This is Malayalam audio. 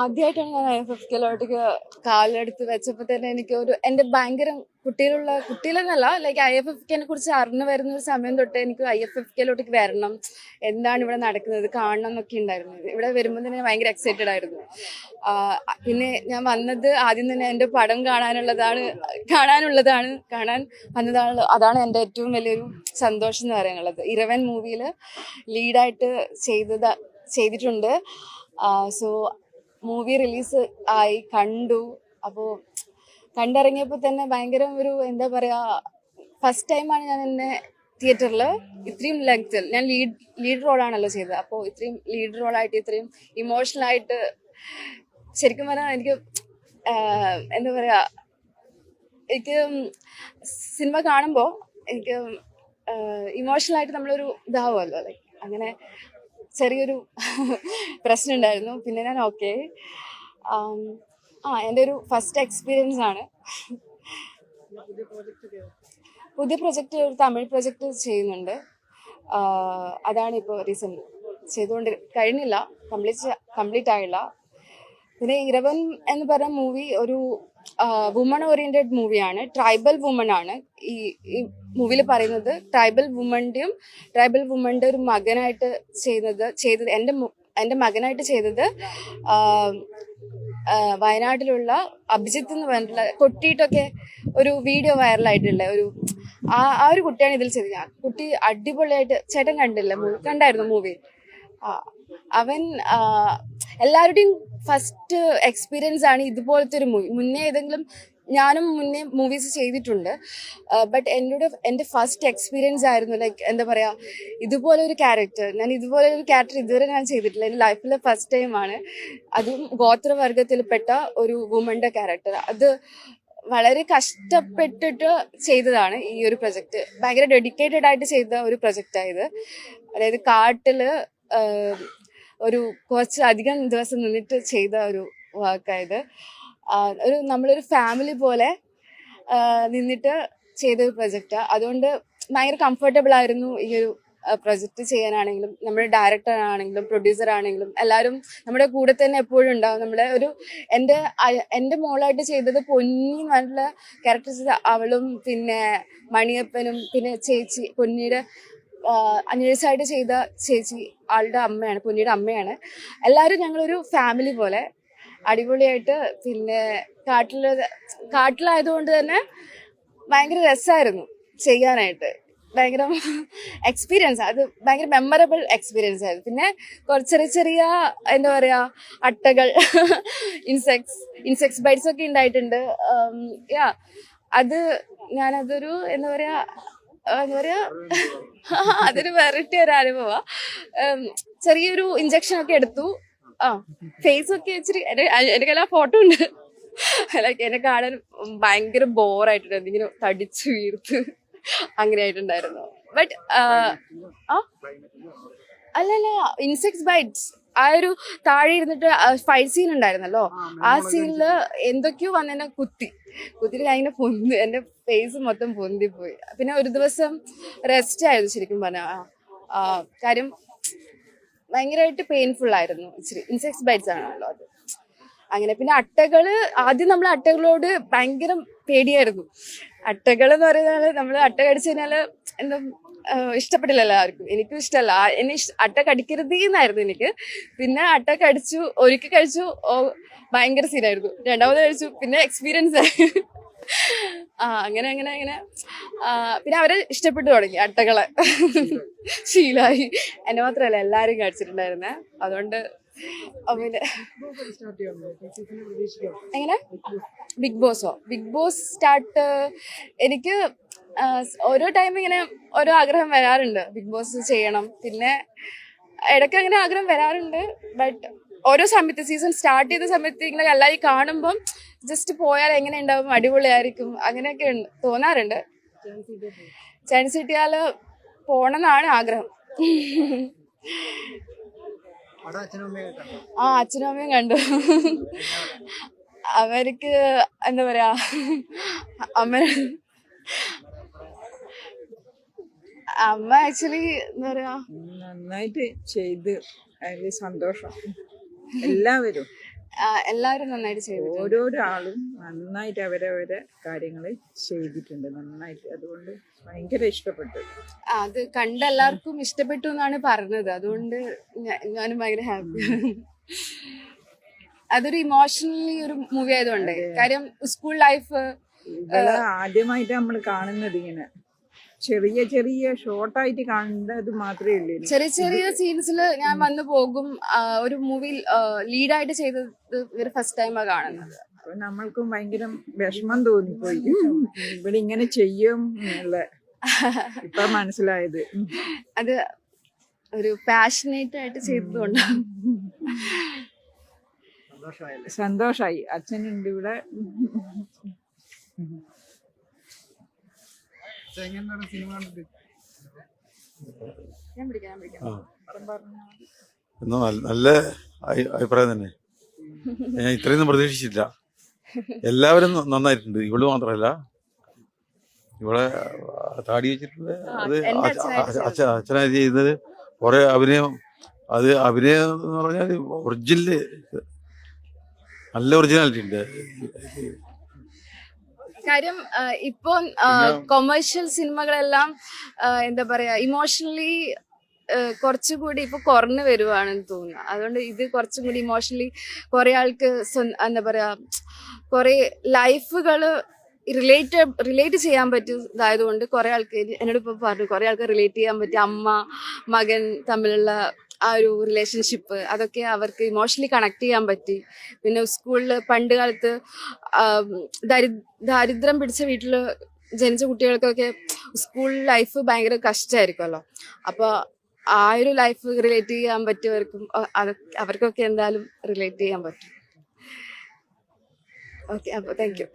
ആദ്യമായിട്ടാണ് ഞാൻ ഐ എഫ് എഫ് കാലെടുത്ത് വെച്ചപ്പോൾ തന്നെ എനിക്ക് ഒരു എന്റെ ഭയങ്കര കുട്ടികളുള്ള കുട്ടികളെന്നല്ല ലൈക്ക് ഐ എഫ് എഫ് കെനെ കുറിച്ച് അറിഞ്ഞു വരുന്ന ഒരു സമയം തൊട്ട് എനിക്ക് ഐ എഫ് എഫ് കെയിലോട്ടേക്ക് വരണം എന്താണ് ഇവിടെ നടക്കുന്നത് കാണണം എന്നൊക്കെ ഉണ്ടായിരുന്നു. ഇവിടെ വരുമ്പോൾ തന്നെ ഭയങ്കര എക്സൈറ്റഡ് ആയിരുന്നു. പിന്നെ ഞാൻ വന്നത് ആദ്യം തന്നെ എന്റെ പടം കാണാനുള്ളതാണ് കാണാനുള്ളതാണ് കാണാൻ വന്നതാണ് അതാണ് എന്റെ ഏറ്റവും വലിയൊരു സന്തോഷം എന്ന് പറയാനുള്ളത്. ഇരവൻ മൂവിയിൽ ലീഡായിട്ട് ചെയ്തത് ചെയ്തിട്ടുണ്ട്. സോ മൂവി റിലീസ് ആയി കണ്ടു. അപ്പോ കണ്ടിറങ്ങിയപ്പോൾ തന്നെ ഭയങ്കര ഒരു എന്താ പറയാ ഫസ്റ്റ് ടൈമാണ് ഞാൻ എന്നെ തിയേറ്ററിൽ ഇത്രയും ലെങ്ത്തിൽ ഞാൻ ലീഡ് ലീഡ് റോളാണല്ലോ ചെയ്തത്. അപ്പോൾ ഇത്രയും ലീഡ് റോളായിട്ട് ഇത്രയും ഇമോഷണൽ ആയിട്ട് ശരിക്കും പറഞ്ഞാൽ എനിക്ക് എന്താ പറയാ എനിക്ക് സിനിമ കാണുമ്പോൾ എനിക്ക് ഇമോഷണൽ ആയിട്ട് നമ്മളൊരു ഇതാവുമല്ലോ. ലൈക്ക് അങ്ങനെ ചെറിയൊരു പ്രശ്നം ഉണ്ടായിരുന്നു പിന്നെ ഞാൻ ഓക്കെ ആ എന്റെ ഒരു ഫസ്റ്റ് എക്സ്പീരിയൻസ് ആണ്. പുതിയ പ്രൊജക്റ്റ് ഒരു തമിഴ് പ്രൊജക്റ്റ് ചെയ്യുന്നുണ്ട്. അതാണ് ഇപ്പോൾ റീസെന്റ് ചെയ്തുകൊണ്ട് കഴിഞ്ഞില്ല. കംപ്ലീറ്റ് കംപ്ലീറ്റ് ആയില്ല. പിന്നെ ഇരവൻ എന്ന് പറഞ്ഞ മൂവി ഒരു വുമൺ ഓറിയന്റഡ് മൂവിയാണ് ട്രൈബൽ വുമൺ ആണ്. ഈ ഈ മൂവിയിൽ പറയുന്നത് ട്രൈബൽ വുമന്റെയും ട്രൈബൽ വുമന്റെ ഒരു മകനായിട്ട് ചെയ്യുന്നത് ചെയ്തത് എന്റെ എന്റെ മകനായിട്ട് ചെയ്തത് വയനാട്ടിലുള്ള അഭിജിത്ത് എന്ന് പറഞ്ഞിട്ടുള്ള കൊട്ടിയിട്ടൊക്കെ ഒരു വീഡിയോ വൈറലായിട്ടുള്ള ഒരു ആ ആ ഒരു കുട്ടിയാണ് ഇതിൽ ചെയ്തത്. കുട്ടി അടിപൊളിയായിട്ട് ചേട്ടൻ കണ്ടില്ല? കണ്ടായിരുന്നു മൂവി അവൻ എല്ലാവരുടെയും ഫസ്റ്റ് എക്സ്പീരിയൻസ് ആണ് ഇതുപോലത്തെ ഒരു മൂവി മുന്നേ ഏതെങ്കിലും ഞാനും മുന്നേ മൂവീസ് ചെയ്തിട്ടുണ്ട്. ബട്ട് എന്നോട് എന്റെ ഫസ്റ്റ് എക്സ്പീരിയൻസ് ആയിരുന്നു ലൈക്ക് എന്താ പറയുക ഇതുപോലെ ഒരു ക്യാരക്ടർ ഞാൻ ഇതുപോലെ ഒരു ക്യാരക്ടർ ഇതുവരെ ഞാൻ ചെയ്തിട്ടില്ല. എന്റെ ലൈഫിലെ ഫസ്റ്റ് ടൈമാണ് അതും ഗോത്രവർഗത്തിൽപ്പെട്ട ഒരു വുമന്റെ ക്യാരക്ടർ അത് വളരെ കഷ്ടപ്പെട്ടിട്ട് ചെയ്തതാണ് ഈ ഒരു പ്രൊജക്റ്റ് ഭയങ്കര ഡെഡിക്കേറ്റഡ് ആയിട്ട് ചെയ്ത ഒരു പ്രൊജക്റ്റായത് അതായത് കാട്ടിൽ ആഹ്, ഒരു കുറച്ച് അധികം ദിവസം നിന്നിട്ട് ചെയ്ത ഒരു വർക്കായത് ഒരു നമ്മളൊരു ഫാമിലി പോലെ നിന്നിട്ട് ചെയ്ത ഒരു പ്രൊജക്റ്റാണ് അതുകൊണ്ട് ഭയങ്കര കംഫർട്ടബിൾ ആയിരുന്നു ഈ ഒരു പ്രൊജക്റ്റ് ചെയ്യാനാണെങ്കിലും നമ്മുടെ ഡയറക്ടർ ആണെങ്കിലും പ്രൊഡ്യൂസർ ആണെങ്കിലും എല്ലാവരും നമ്മുടെ കൂടെ തന്നെ എപ്പോഴും ഉണ്ടാവും. നമ്മുടെ ഒരു എന്റെ എന്റെ മോളായിട്ട് ചെയ്തത് പൊന്നി നല്ല ക്യാരക്ടേഴ്സ് അവളും പിന്നെ മണിയപ്പനും പിന്നെ ചേച്ചി പൊന്നിയുടെ അന്വേഷിച്ചായിട്ട് ചെയ്ത ചേച്ചി ആളുടെ അമ്മയാണ് പൊന്നിയുടെ അമ്മയാണ്. എല്ലാവരും ഞങ്ങളൊരു ഫാമിലി പോലെ അടിപൊളിയായിട്ട് പിന്നെ കാട്ടിൽ കാട്ടിലായതുകൊണ്ട് തന്നെ ഭയങ്കര രസമായിരുന്നു ചെയ്യാനായിട്ട്. ഭയങ്കര എക്സ്പീരിയൻസ് അത് ഭയങ്കര മെമ്മറബിൾ എക്സ്പീരിയൻസ് ആയിരുന്നു. പിന്നെ കുറച്ച് ചെറിയ ചെറിയ എന്താ പറയുക അട്ടകൾ ഇൻസെക്ട്സ് ഇൻസെക്ട്സ് ബൈറ്റ്സ് ഒക്കെ ഉണ്ടായിട്ടുണ്ട്. യാ അത് ഞാനതൊരു എന്താ പറയാ ആ, എന്താ പറയാ? അതൊരു വെറൈറ്റി ഒരു അനുഭവമാണ് ചെറിയൊരു ഇഞ്ചക്ഷൻ ഒക്കെ എടുത്തു. ആ ഫേസ് ഒക്കെ ഇച്ചിരി എന്റെ എല്ലാ ഫോട്ടോ ഉണ്ട്. ലൈക്ക് എന്നെ കാണാൻ ഭയങ്കര ബോറായിട്ടുണ്ട് എന്തെങ്കിലും തടിച്ചു വീർത്ത് അങ്ങനെ ആയിട്ടുണ്ടായിരുന്നു. ബട്ട് ആ അല്ലല്ല ഇൻസെക്ട്സ് ബൈറ്റ്സ് ആ ഒരു താഴെ ഇരുന്നിട്ട് ഫൈറ്റ് സീൻ ഉണ്ടായിരുന്നല്ലോ. ആ സീനിൽ എന്തൊക്കെയോ വന്നെ കുത്തി. കുത്തിയിട്ട് ഞാൻ ഇങ്ങനെ പൊന്തി എന്റെ ഫേസ് മൊത്തം പൊന്തിപ്പോയി. പിന്നെ ഒരു ദിവസം റെസ്റ്റ് ആയിരുന്നു ശരിക്കും പറഞ്ഞാൽ കാര്യം ഭയങ്കരമായിട്ട് പെയിൻഫുൾ ആയിരുന്നു ഇച്ചിരി. ഇൻസെക്ട്സ് ബൈറ്റ്സ് ആണല്ലോ അത്. അങ്ങനെ പിന്നെ അട്ടകൾ ആദ്യം നമ്മൾ അട്ടകളോട് ഭയങ്കര പേടിയായിരുന്നു. അട്ടകൾ എന്ന് പറയുന്നത് നമ്മൾ അട്ട കടിച്ചു കഴിഞ്ഞാൽ എന്താ ആ, ഇഷ്ടപ്പെട്ടില്ലല്ലോ ആർക്കും എനിക്കും ഇഷ്ടമല്ല എന്നെ അട്ട കടിക്കരുത് എന്നായിരുന്നു എനിക്ക്. പിന്നെ അട്ട കടിച്ചു ഒരിക്കൽ കഴിച്ചു ഭയങ്കര സീനായിരുന്നു. രണ്ടാമത് കഴിച്ചു പിന്നെ എക്സ്പീരിയൻസ് ആ അങ്ങനെ അങ്ങനെ അങ്ങനെ. പിന്നെ അവരെ ഇഷ്ടപ്പെട്ടു തുടങ്ങി അട്ടകളെ. ശീലായി. എന്നെ മാത്രമല്ല എല്ലാവരും കഴിച്ചിട്ടുണ്ടായിരുന്നേ അതുകൊണ്ട് പിന്നെ. എങ്ങനെ? ബിഗ് ബോസോ? ബിഗ് ബോസ് സ്റ്റാർട്ട് എനിക്ക് ഓരോ ടൈം ഇങ്ങനെ ഓരോ ആഗ്രഹം വരാറുണ്ട്. ബിഗ് ബോസ് ചെയ്യണം. പിന്നെ ഇടയ്ക്ക് അങ്ങനെ ആഗ്രഹം വരാറുണ്ട്. ബട്ട് ഓരോ സമയത്ത് സീസൺ സ്റ്റാർട്ട് ചെയ്ത സമയത്ത് ഇങ്ങനെ എല്ലാവരും കാണുമ്പം ജസ്റ്റ് പോയാൽ എങ്ങനെ ഉണ്ടാവും അടിപൊളിയായിരിക്കും. അങ്ങനെയൊക്കെ ഉണ്ട്. തോന്നാറുണ്ട്. ചാൻസ് കിട്ടിയാൽ പോണെന്നാണ് ആഗ്രഹം. ആ അച്ഛനും അമ്മയും കണ്ടു. അവർക്ക് എന്താ പറയാ? അമ്മ അമ്മ ആക്ച്വലി എന്താ പറയാ? നന്നായിട്ട് ചെയ്ത് അതിൽ സന്തോഷം. എല്ലാവരും. എല്ലാവരും നന്നായിട്ട് ചെയ്തു ഓരോരോ ആളും നന്നായിട്ട് അവരവരെ കാര്യങ്ങൾ ചെയ്തിട്ടുണ്ട് നന്നായിട്ട്. അതുകൊണ്ട് ഭയങ്കര ഇഷ്ടപ്പെട്ടു. അത് കണ്ട എല്ലാവർക്കും ഇഷ്ടപ്പെട്ടു എന്നാണ് പറഞ്ഞത്. അതുകൊണ്ട് ഞാനും ഭയങ്കര ഹാപ്പി അതൊരു ഇമോഷണലി ഒരു മൂവി ആയതുകൊണ്ട്. കാര്യം സ്കൂൾ ലൈഫ് ആദ്യമായിട്ട് നമ്മൾ കാണുന്നത് ഇങ്ങനെ. ചെറിയ ചെറിയ ഷോർട്ടായിട്ട് കാണുന്നത് മാത്രമേ ഉള്ളൂ ചെറിയ ചെറിയ സീൻസിൽ ഞാൻ വന്നു പോകും. ഒരു മൂവിയിൽ ലീഡായിട്ട് ചെയ്തത് ഇവർ ഫസ്റ്റ് ടൈമാണ് കാണുന്നത്. അപ്പൊ നമ്മൾക്കും ഭയങ്കര വിഷമം തോന്നിപ്പോയി. ഇവിടെ ഇങ്ങനെ ചെയ്യും എന്നുള്ള ഇപ്പൊ മനസ്സിലായത്. അത് ഒരു പാഷനേറ്റ് ആയിട്ട് ചെയ്തതുകൊണ്ടാണ് സന്തോഷമായി സന്തോഷായി. അച്ഛനുണ്ട് ഇവിടെ. എങ്ങനെയാണ് സിനിമ കണ്ടിട്ട്. എന്നാ നല്ല- അഭിപ്രായം തന്നെ. ഞാൻ ഇത്രയൊന്നും പ്രതീക്ഷിച്ചില്ല. എല്ലാവരും നന്നായിട്ടുണ്ട്. ഇവൾ മാത്രമല്ല. ഇവളെ താടി വെച്ചിട്ടുണ്ട്. അത് അച്ഛനായി ചെയ്തത് കുറെ അഭിനയം അത് അഭിനയം എന്ന് പറഞ്ഞാൽ ഒറിജിനൽ നല്ല ഒറിജിനാലിറ്റി ഉണ്ട്. കാര്യം ഇപ്പൊ കൊമേഴ്ഷ്യൽ സിനിമകളെല്ലാം എന്താ പറയാ ഇമോഷണലി കുറച്ചുകൂടി ഇപ്പൊ കുറഞ്ഞു വരുവാണെന്ന് തോന്നുന്നു. അതുകൊണ്ട് ഇത് കുറച്ചും കൂടി ഇമോഷണലി കുറെ ആൾക്ക് എന്താ പറയാ കുറെ ലൈഫുകൾ റിലേറ്റ് റിലേറ്റ് ചെയ്യാൻ പറ്റിയതായതുകൊണ്ട് കുറെ ആൾക്ക് എന്നോട് ഇപ്പൊ പറഞ്ഞു കുറെ ആൾക്ക് റിലേറ്റ് ചെയ്യാൻ പറ്റിയ അമ്മ മകൻ തമ്മിലുള്ള ആ ഒരു റിലേഷൻഷിപ്പ് അതൊക്കെ അവർക്ക് ഇമോഷണലി കണക്ട് ചെയ്യാൻ പറ്റി. പിന്നെ സ്കൂളിൽ പണ്ട് കാലത്ത് ദരി ദാരിദ്ര്യം പിടിച്ച വീട്ടിൽ ജനിച്ച കുട്ടികൾക്കൊക്കെ സ്കൂൾ ലൈഫ് ഭയങ്കര കഷ്ടമായിരിക്കുമല്ലോ അപ്പോൾ ആ ഒരു ലൈഫ് റിലേറ്റ് ചെയ്യാൻ പറ്റിയവർക്കും അവർക്കൊക്കെ എന്തായാലും റിലേറ്റ് ചെയ്യാൻ പറ്റും. ഓക്കെ അപ്പോൾ താങ്ക് യു